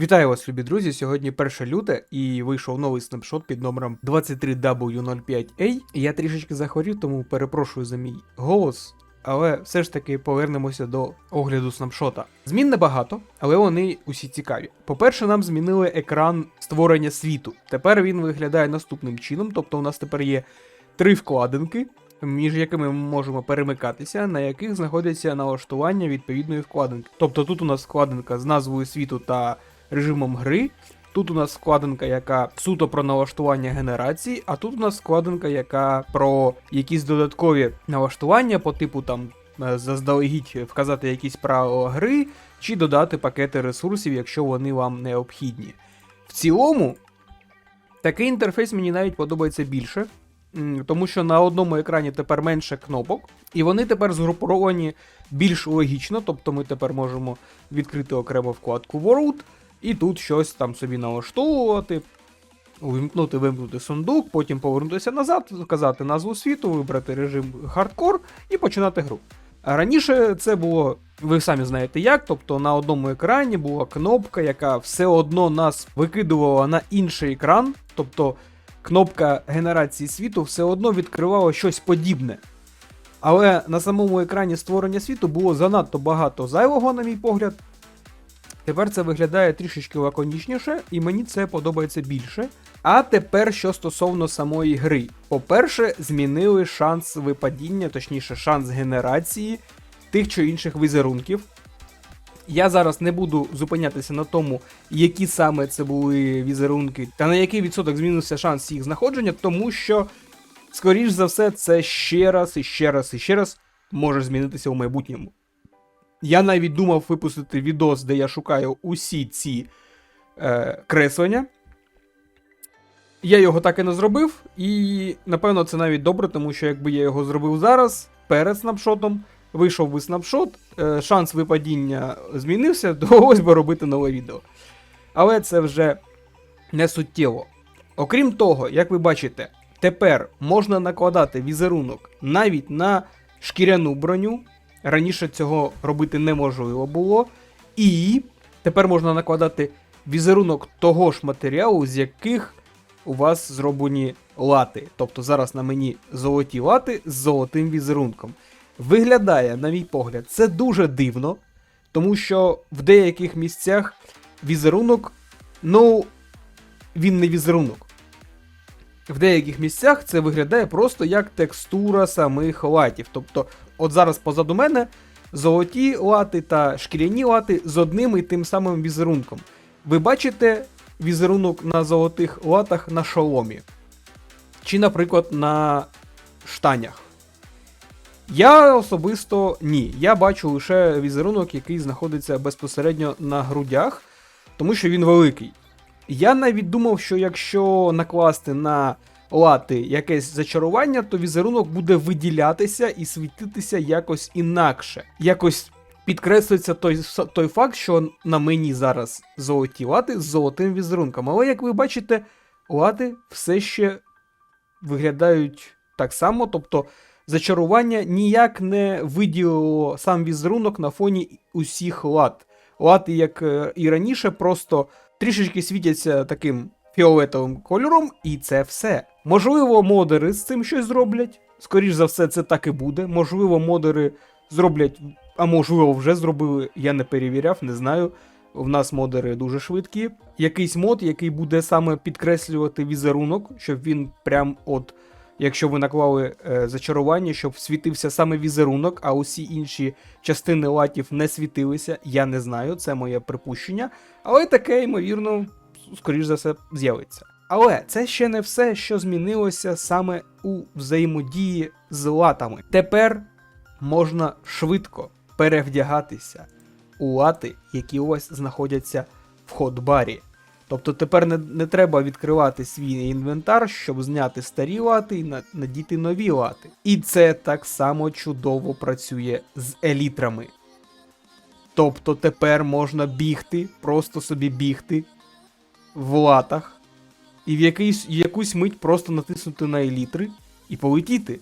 Вітаю вас, любі друзі! Сьогодні 1 люте і вийшов новий снапшот під номером 23W05A. Я трішечки захворів, тому перепрошую за мій голос. Але все ж таки повернемося до огляду снапшота. Змін небагато, але вони усі цікаві. По-перше, нам змінили екран створення світу. Тепер він виглядає наступним чином, тобто у нас тепер є три вкладинки, між якими ми можемо перемикатися, на яких знаходяться налаштування відповідної вкладинки. Тобто тут у нас вкладинка з назвою світу та режимом гри. Тут у нас вкладинка, яка суто про налаштування генерації, а тут у нас вкладинка, яка про якісь додаткові налаштування по типу там е, заздалегідь вказати якісь правила гри, чи додати пакети ресурсів, якщо вони вам необхідні. В цілому, такий інтерфейс мені навіть подобається більше, тому що на одному екрані тепер менше кнопок, і вони тепер згруповані більш логічно, тобто ми тепер можемо відкрити окремо вкладку World, і тут щось там собі налаштовувати, увімкнути, вимкнути сундук, потім повернутися назад, вказати назву світу, вибрати режим хардкор і починати гру. Раніше це було, ви самі знаєте як, тобто на одному екрані була кнопка, яка все одно нас викидувала на інший екран, тобто кнопка генерації світу все одно відкривала щось подібне. Але на самому екрані створення світу було занадто багато зайвого, на мій погляд. Тепер це виглядає трішечки лаконічніше, і мені це подобається більше. А тепер що стосовно самої гри. По-перше, змінили шанс випадіння, точніше, шанс генерації тих чи інших візерунків. Я зараз не буду зупинятися на тому, які саме це були візерунки, та на який відсоток змінився шанс їх знаходження, тому що, скоріш за все, це ще раз і ще раз і ще раз може змінитися у майбутньому. Я навіть думав випустити відос, де я шукаю усі ці е, креслення. Я його так і не зробив, і напевно це навіть добре, тому що якби я його зробив зараз, перед снапшотом, вийшов би снапшот, е, шанс випадіння змінився, довелось би робити нове відео. Але це вже не суттєво. Окрім того, як ви бачите, тепер можна накладати візерунок навіть на шкіряну броню. Раніше цього робити неможливо було. І тепер можна накладати візерунок того ж матеріалу, з яких у вас зроблені лати. Тобто зараз на мені золоті лати з золотим візерунком. Виглядає, на мій погляд, це дуже дивно, тому що в деяких місцях візерунок, ну, він не візерунок. В деяких місцях це виглядає просто як текстура самих латів. Тобто, от зараз позаду мене золоті лати та шкіряні лати з одним і тим самим візерунком. Ви бачите візерунок на золотих латах на шоломі. Чи, наприклад, на штанях. Я особисто ні. Я бачу лише візерунок, який знаходиться безпосередньо на грудях, тому що він великий. Я навіть думав, що якщо накласти на лати якесь зачарування, то візерунок буде виділятися і світитися якось інакше. Якось підкреслюється той, той факт, що на мені зараз золоті лати з золотим візерунком. Але як ви бачите, лати все ще виглядають так само, тобто зачарування ніяк не виділило сам візерунок на фоні усіх лат. Лати, як е, і раніше, просто трішечки світяться таким фіолетовим кольором, і це все. Можливо, модери з цим щось зроблять. Скоріш за все, це так і буде. Можливо, модери зроблять, а можливо, вже зробили. Я не перевіряв, не знаю. В нас модери дуже швидкі. Якийсь мод, який буде саме підкреслювати візерунок, щоб він прям от. Якщо ви наклали е, зачарування, щоб світився саме візерунок, а усі інші частини латів не світилися, я не знаю, це моє припущення. Але таке, ймовірно, скоріш за все, з'явиться. Але це ще не все, що змінилося саме у взаємодії з латами. Тепер можна швидко перевдягатися у лати, які у вас знаходяться в ходбарі. Тобто тепер не, не треба відкривати свій інвентар, щоб зняти старі лати і надіти нові лати. І це так само чудово працює з елітрами. Тобто тепер можна бігти, просто собі бігти в латах, і в якийсь, якусь мить просто натиснути на елітри і полетіти.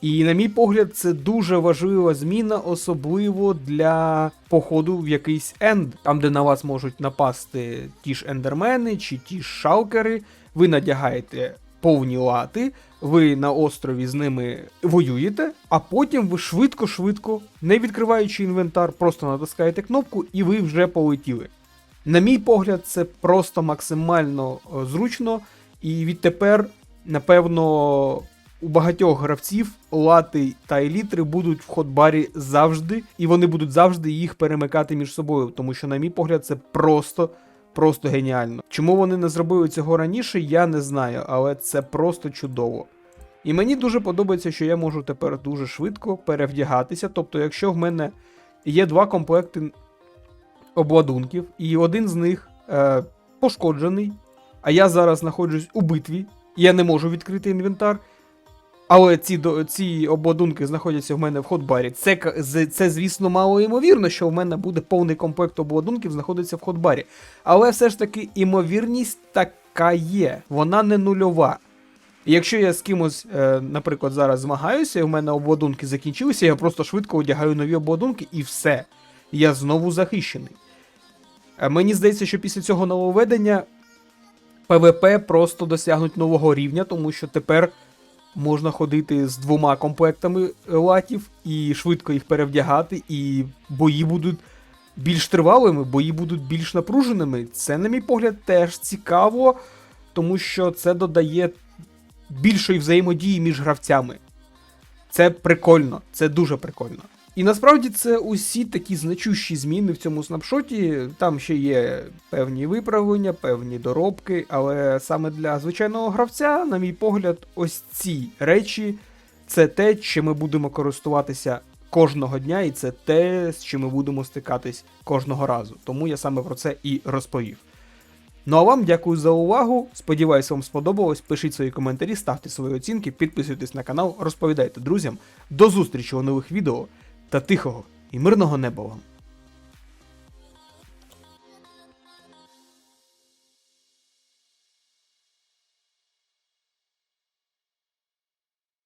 І, на мій погляд, це дуже важлива зміна, особливо для походу в якийсь енд, там, де на вас можуть напасти ті ж ендермени чи ті ж шалкери. Ви надягаєте повні лати, ви на острові з ними воюєте, а потім ви швидко-швидко, не відкриваючи інвентар, просто натискаєте кнопку і ви вже полетіли. На мій погляд, це просто максимально е, зручно, і відтепер, напевно, у багатьох гравців лати та елітри будуть в ходбарі завжди, і вони будуть завжди їх перемикати між собою, тому що, на мій погляд, це просто. Просто геніально. Чому вони не зробили цього раніше, я не знаю, але це просто чудово. І мені дуже подобається, що я можу тепер дуже швидко перевдягатися. Тобто, якщо в мене є два комплекти обладунків, і один з них е, пошкоджений, а я зараз знаходжусь у битві, я не можу відкрити інвентар. Але ці, ці обладунки знаходяться в мене в ходбарі. Це, це, звісно, мало ймовірно, що в мене буде повний комплект обладунків знаходиться в ходбарі. Але все ж таки імовірність така є, вона не нульова. Якщо я з кимось, е, наприклад, зараз змагаюся, і в мене обладунки закінчилися, я просто швидко одягаю нові обладунки і все. Я знову захищений. Е, Мені здається, що після цього нововведення ПВП просто досягнуть нового рівня, тому що тепер можна ходити з двома комплектами латів і швидко їх перевдягати, і бої будуть більш тривалими, бої будуть більш напруженими. Це, на мій погляд, теж цікаво, тому що це додає більшої взаємодії між гравцями. Це прикольно, це дуже прикольно. І насправді це усі такі значущі зміни в цьому снапшоті. Там ще є певні виправлення, певні доробки, але саме для звичайного гравця, на мій погляд, ось ці речі це те, чим ми будемо користуватися кожного дня, і це те, з чим ми будемо стикатись кожного разу. Тому я саме про це і розповів. Ну а вам дякую за увагу. Сподіваюсь, вам сподобалось. Пишіть свої коментарі, ставте свої оцінки, підписуйтесь на канал, розповідайте друзям. До зустрічі у нових відео та тихого і мирного неба вам!